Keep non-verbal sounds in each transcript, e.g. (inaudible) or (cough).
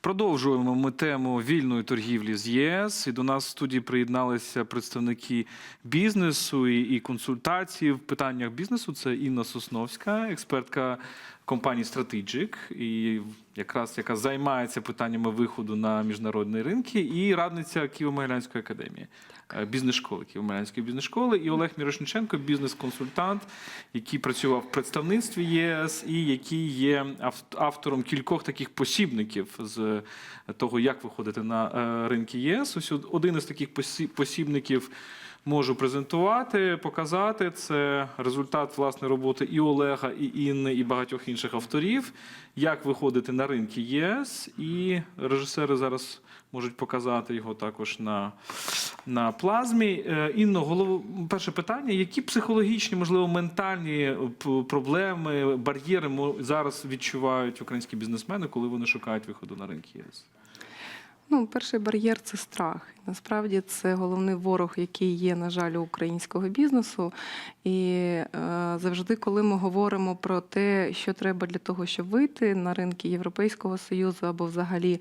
Продовжуємо ми тему вільної торгівлі з ЄС. І до нас в студії приєдналися представники бізнесу і, і консультації в питаннях бізнесу. Це Інна Сосновська, експертка компанії Strategic, і якраз яка займається питаннями виходу на міжнародні ринки, і радниця Києво-Могилянської академії, е, бізнес-школи Києво-Могилянської бізнес-школи, і Олег Мірошниченко, бізнес-консультант, який працював в представництві єС і який є автором кількох таких посібників з того, як виходити на е, ринки ЄС. Ось один із таких посі- посібників можу презентувати, показати. Це результат власне роботи і Олега, і Інни, і багатьох інших авторів. Як виходити на ринки ЄС, і режисери зараз можуть показати його також на, на плазмі. Е, Інно, голов... перше питання: які психологічні, можливо, ментальні е, проблеми, бар'єри зараз відчувають українські бізнесмени, коли вони шукають виходу на ринки ЄС? Ну, перший бар'єр це страх. Насправді це головний ворог, який є, на жаль, у українського бізнесу. І е, завжди, коли ми говоримо про те, що треба для того, щоб вийти на ринки Європейського Союзу або взагалі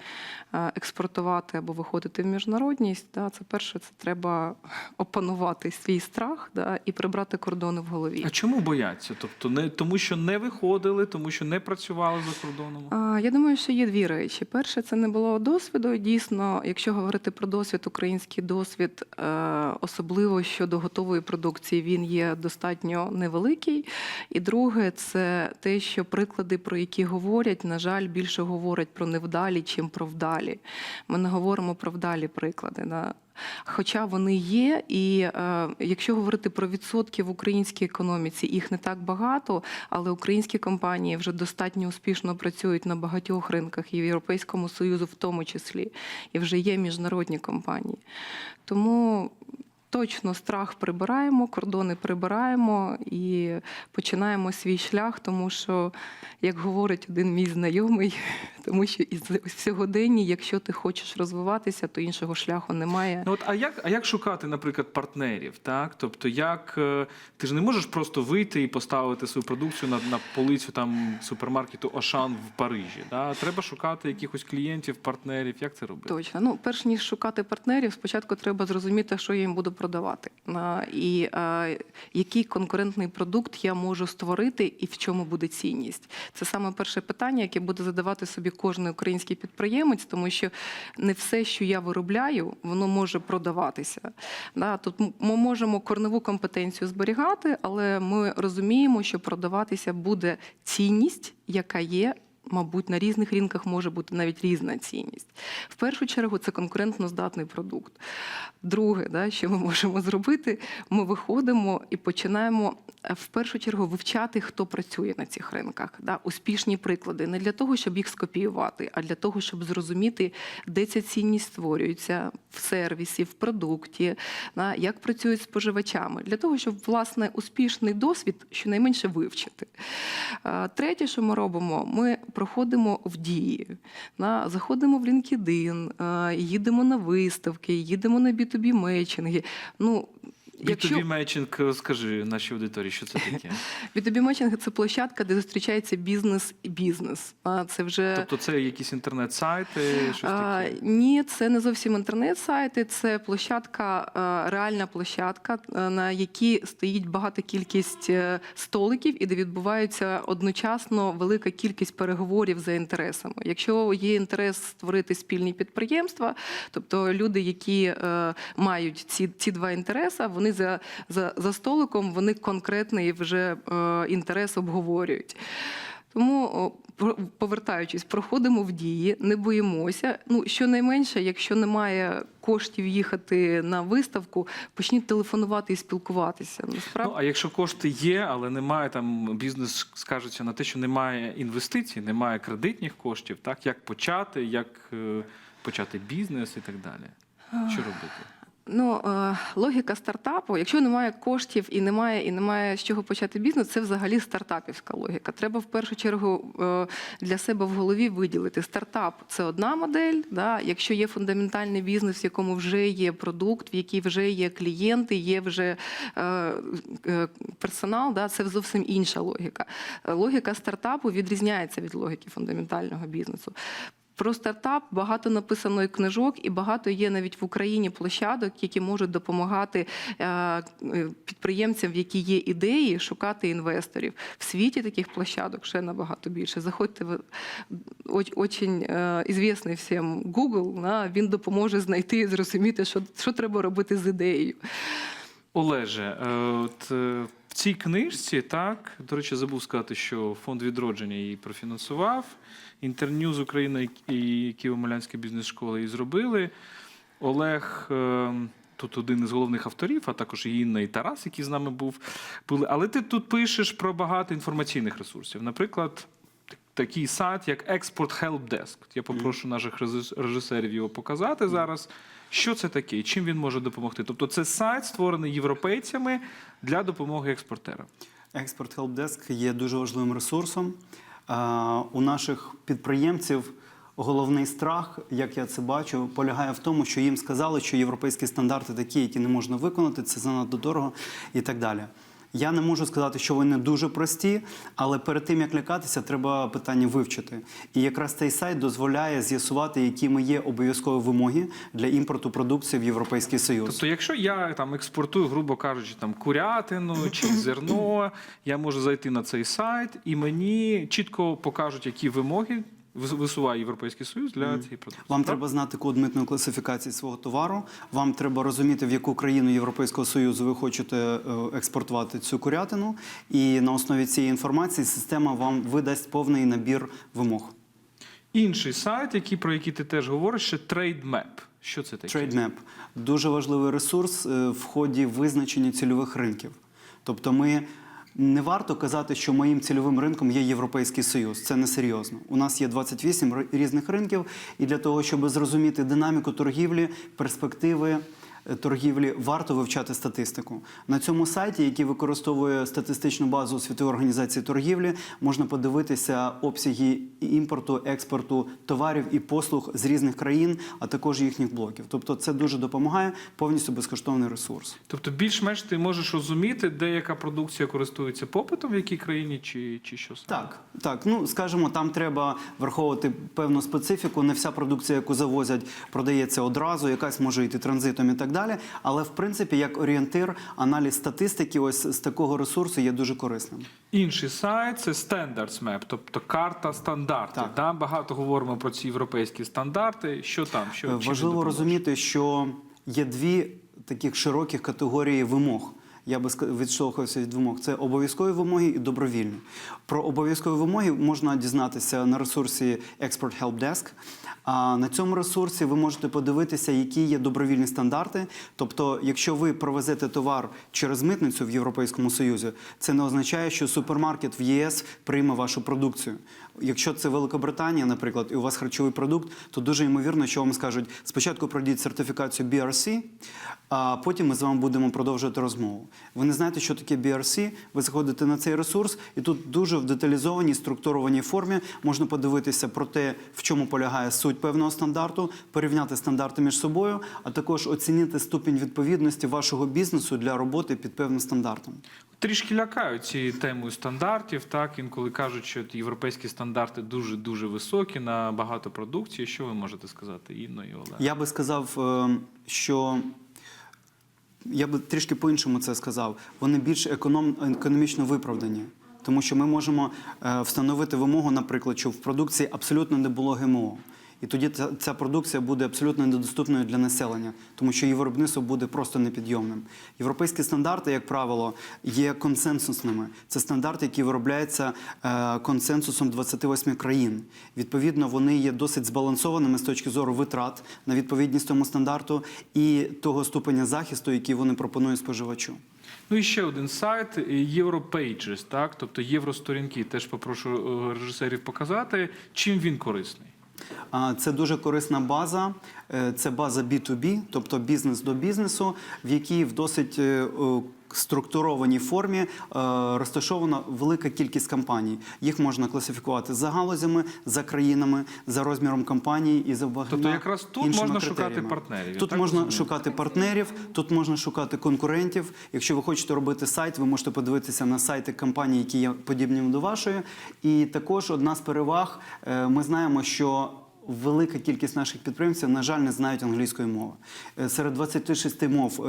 е, експортувати або виходити в міжнародність, да, це перше, це треба опанувати свій страх да, і прибрати кордони в голові. А чому бояться? Тобто не тому, що не виходили, тому що не працювали за кордоном? А, Я думаю, що є дві речі. Перше, це не було досвіду. Дійсно, якщо говорити про досвід, український досвід, е, особливо щодо готової продукції, він є достатньо невеликий. І друге, це те, що приклади, про які говорять, на жаль, більше говорять про невдалі, чим про вдалі. Ми не говоримо про вдалі приклади. Хоча вони є, і е, якщо говорити про відсотки в українській економіці, їх не так багато, але українські компанії вже достатньо успішно працюють на багатьох ринках і в Європейському Союзу, в тому числі, і вже є міжнародні компанії. Тому точно страх прибираємо, кордони прибираємо і починаємо свій шлях, тому що, як говорить один мій знайомий, (laughs) тому що із сьогодення, якщо ти хочеш розвиватися, то іншого шляху немає. Ну от а як, а як шукати, наприклад, партнерів? Так, тобто, як е, ти ж не можеш просто вийти і поставити свою продукцію на, на полицю там супермаркету Ашан в Парижі. Да? Треба шукати якихось клієнтів, партнерів. Як це робити? Точно. Ну, перш ніж шукати партнерів, спочатку треба зрозуміти, що я їм буду продавати, і який конкурентний продукт я можу створити, і в чому буде цінність. Це саме перше питання, яке буде задавати собі кожен український підприємець, тому що не все, що я виробляю, воно може продаватися. Тут ми можемо корневу компетенцію зберігати, але ми розуміємо, що продаватися буде цінність, яка є. Мабуть, на різних ринках може бути навіть різна цінність. В першу чергу це конкурентно здатний продукт. Друге, да, що ми можемо зробити, ми виходимо і починаємо в першу чергу вивчати, хто працює на цих ринках. Да, успішні приклади не для того, щоб їх скопіювати, а для того, щоб зрозуміти, де ця цінність створюється в сервісі, в продукті, да, як працюють з споживачами, для того, щоб власне успішний досвід щонайменше вивчити. Третє, що ми робимо, ми проходимо в дії, да, заходимо в LinkedIn, їдемо на виставки, їдемо на B2B мечинги. Ну, якщо... B2B мечинг, розкажи нашій аудиторії, що це таке. (laughs) B2B мечинг це площадка, де зустрічається бізнес і бізнес. А це вже Тобто це якісь інтернет-сайти, щось А, таке. Ні, це не зовсім інтернет-сайти, це площадка, реальна площадка, на якій стоїть багата кількість е, столиків і де відбувається одночасно велика кількість переговорів за інтересами. Якщо є інтерес створити спільні підприємства, тобто люди, які е, мають ці, ці два інтереси, вони за, за, за столиком вони конкретний вже е, інтерес обговорюють. Тому, повертаючись, проходимо в дії, не боїмося. Ну, щонайменше, якщо немає коштів їхати на виставку, почніть телефонувати і спілкуватися. Насправді, Ну, а якщо кошти є, але немає там бізнес скажеться на те, що немає інвестицій, немає кредитних коштів, так як почати, як е, почати бізнес і так далі. Що робити? Ну, е, логіка стартапу, якщо немає коштів і немає, і немає з чого почати бізнес, це взагалі стартапівська логіка. Треба в першу чергу е, для себе в голові виділити. Стартап це одна модель. Да? Якщо є фундаментальний бізнес, в якому вже є продукт, в якій вже є клієнти, є вже е, персонал, да? це зовсім інша логіка. Логіка стартапу відрізняється від логіки фундаментального бізнесу. Про стартап багато написано і книжок, і багато є навіть в Україні площадок, які можуть допомагати е, підприємцям, в які є ідеї, шукати інвесторів. В світі таких площадок ще набагато більше. Заходьте в оч- очень е, ізвісний всім Google, він допоможе знайти і зрозуміти, що, що треба робити з ідеєю. Олеже, е, от в цій книжці, так, до речі, забув сказати, що фонд відродження її профінансував. Інтерньюз Україна і Києво-Молянська бізнес-школа її зробили. Олег. е, Тут один із головних авторів, а також і Інна і Тарас, які з нами був, були. Але ти тут пишеш про багато інформаційних ресурсів. Наприклад, такий сайт, як Export Help Desk. Я попрошу наших режисерів його показати зараз. Що це таке і чим він може допомогти? Тобто, це сайт, створений європейцями для допомоги експортерам. Експорт Helpdesk є дуже важливим ресурсом. А, У наших підприємців головний страх, як я це бачу, полягає в тому, що їм сказали, що європейські стандарти такі, які не можна виконати, це занадто дорого і так далі. Я не можу сказати, що вони дуже прості, але перед тим як лякатися, треба питання вивчити. І якраз цей сайт дозволяє з'ясувати, якими є обов'язкові вимоги для імпорту продукції в Європейський Союз. Тобто, якщо я там експортую, грубо кажучи, там курятину чи зерно, я можу зайти на цей сайт, і мені чітко покажуть, які вимоги висуває Європейський Союз для цієї продукції. Вам треба знати код митної класифікації свого товару. Вам треба розуміти, в яку країну Європейського союзу ви хочете е, експортувати цю курятину. І на основі цієї інформації система вам видасть повний набір вимог. Інший сайт, який, про який ти теж говориш, ще TradeMap. Що це таке? TradeMap – дуже важливий ресурс е, в ході визначення цільових ринків. Тобто, ми не варто казати, що моїм цільовим ринком є Європейський Союз. Це несерйозно. У нас є 28 ри- різних ринків, і для того, щоб зрозуміти динаміку торгівлі, перспективи. Е, Торгівлі варто вивчати статистику на цьому сайті, який використовує статистичну базу Світової організації торгівлі, можна подивитися обсяги імпорту, експорту товарів і послуг з різних країн, а також їхніх блоків. Тобто, це дуже допомагає повністю безкоштовний ресурс. Тобто, більш-менш ти можеш розуміти, де яка продукція користується попитом, в якій країні, чи, чи що саме? Так, так. Ну скажімо, там треба враховувати певну специфіку. Не вся продукція, яку завозять, продається одразу, якась може йти транзитом і так далі. Але в принципі, як орієнтир, аналіз статистики, ось з такого ресурсу є дуже корисним. Інший сайт це Standards Map, тобто карта стандартів. Так. Да? Багато говоримо про ці європейські стандарти. Що там? Що, Е, Важливо розуміти, що є дві таких широких категорії вимог. Я би відштовхувався від вимог. Це обов'язкові вимоги і добровільні. Про обов'язкові вимоги можна дізнатися на ресурсі Export Help Desk. А на цьому ресурсі ви можете подивитися, які є добровільні стандарти. Тобто, якщо ви провезете товар через митницю в Європейському Союзі, це не означає, що супермаркет в ЄС прийме вашу продукцію. Якщо це Великобританія, наприклад, і у вас харчовий продукт, то дуже ймовірно, що вам скажуть: спочатку пройдіть сертифікацію BRC, а потім ми з вами будемо продовжувати розмову. Ви не знаєте, що таке BRC, ви заходите на цей ресурс, і тут дуже в деталізованій структурованій формі можна подивитися про те, в чому полягає суть певного стандарту, порівняти стандарти між собою, а також оцінити ступінь відповідності вашого бізнесу для роботи під певним стандартом. Трішки лякають цією темою стандартів. Так інколи кажуть, що європейські стандарти дуже дуже високі на багато продукції. Що ви можете сказати, Інно і Олег? Я би сказав, е, що я би трішки по-іншому це сказав. Вони більш економ, економічно виправдані. Тому що ми можемо е, встановити вимогу, наприклад, що в продукції абсолютно не було ГМО. І тоді ця, ця продукція буде абсолютно недоступною для населення, тому що її виробництво буде просто непідйомним. Європейські стандарти, як правило, є консенсусними. Це стандарти, які виробляються е, консенсусом 28 країн. Відповідно, вони є досить збалансованими з точки зору витрат на відповідність тому стандарту і того ступеня захисту, який вони пропонують споживачу. Ну і ще один сайт Europages, так, тобто євросторінки. Теж попрошу е, режисерів показати, чим він корисний. Це дуже корисна база. Е, Це база B2B, тобто бізнес до бізнесу, в якій в досить е, структурованій формі е, розташована велика кількість компаній. Їх можна класифікувати за галузями, за країнами, за розміром компанії і за багатьма Тобто якраз тут іншими можна шукати партнерів, Тут можна розумію? шукати партнерів, тут можна шукати конкурентів. Якщо ви хочете робити сайт, ви можете подивитися на сайти компаній, які є подібними до вашої. І також одна з переваг, е, ми знаємо, що велика кількість наших підприємців, на жаль, не знають англійської мови. Е, Серед 26 мов,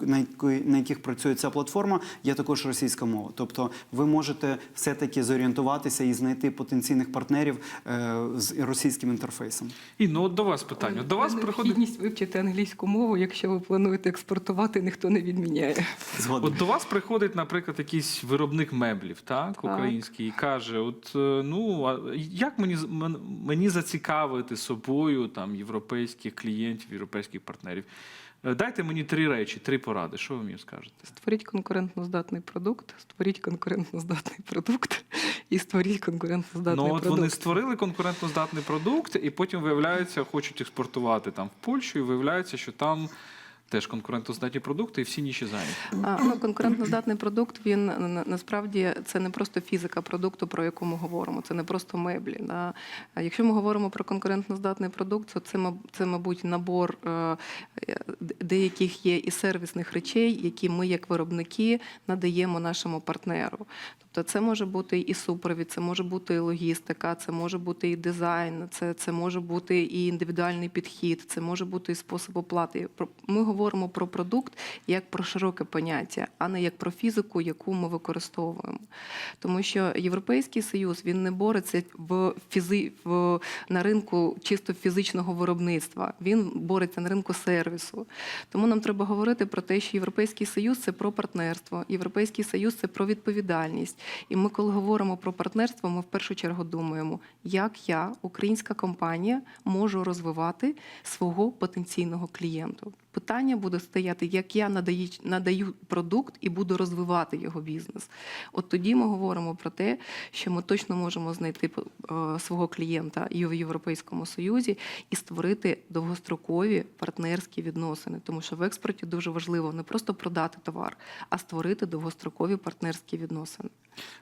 на на якої- на яких працює ця платформа, є також російська мова. Тобто ви можете все-таки зорієнтуватися і знайти потенційних партнерів е, з російським інтерфейсом. І ну от до вас питання. До вас приходить вивчити англійську мову, якщо ви плануєте експортувати, ніхто не відміняє. Згодом. От до вас приходить, наприклад, якийсь виробник меблів, так, Так. український, і каже: от е, ну а як мені мені зацікавити собою там європейських клієнтів, європейських партнерів? Е, Дайте мені три речі, три поради. Що ви мені скажете? Створіть конкурентноздатний продукт, створіть конкурентноздатний продукт і створіть конкурентноздатний ну, от продукт. вони створили конкурентноздатний продукт, і потім виявляється, хочуть експортувати там в Польщу, і виявляється, що там теж конкурентоздатні продукти, і всі ніші зайняті. Ну, конкурентноздатний продукт він насправді це не просто фізика продукту, про яку ми говоримо, це не просто меблі. Да? Якщо ми говоримо про конкурентноздатний продукт, то це, це мабуть, набор е, деяких є і сервісних речей, які ми, як виробники, надаємо нашому партнеру. Тобто це може бути і супровід, це може бути і логістика, це може бути і дизайн, це, це може бути і індивідуальний підхід, це може бути і спосіб оплати. Ми говоримо про продукт як про широке поняття, а не як про фізику, яку ми використовуємо. Тому що Європейський Союз він не бореться в фізи в на ринку чисто фізичного виробництва. Він бореться на ринку сервісу. Тому нам треба говорити про те, що Європейський Союз це про партнерство, Європейський Союз це про відповідальність. І ми, коли говоримо про партнерство, ми в першу чергу думаємо, як я, українська компанія, можу розвивати свого потенційного клієнту. Питання буде стояти, як я надаю, надаю продукт і буду розвивати його бізнес. От тоді ми говоримо про те, що ми точно можемо знайти е, свого клієнта і в Європейському Союзі і створити довгострокові партнерські відносини. Тому що в експорті дуже важливо не просто продати товар, а створити довгострокові партнерські відносини.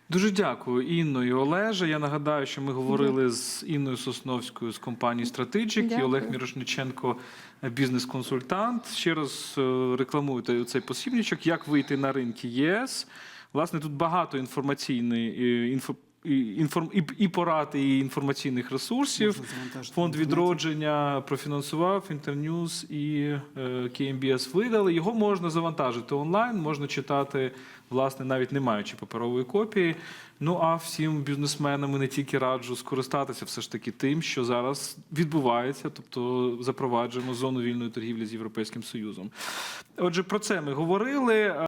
Дуже дякую, Інно і Олеже. Я нагадаю, що ми говорили з Інною Сосновською з компанії Strategic і Олег Мірошниченко, бізнес-консультант. Ще раз е, рекламуйте цей посібничок, як вийти на ринки ЄС. Власне, тут багато інформаційної е, інфо. І, інформ, і, і порад, і інформаційних ресурсів. Можна Фонд відродження профінансував, Інтерньюз і е, KMBS видали. Його можна завантажити онлайн, можна читати, власне, навіть не маючи паперової копії. Ну а всім бізнесменам і не тільки раджу скористатися все ж таки тим, що зараз відбувається, тобто запроваджуємо зону вільної торгівлі з Європейським Союзом. Отже, про це ми говорили.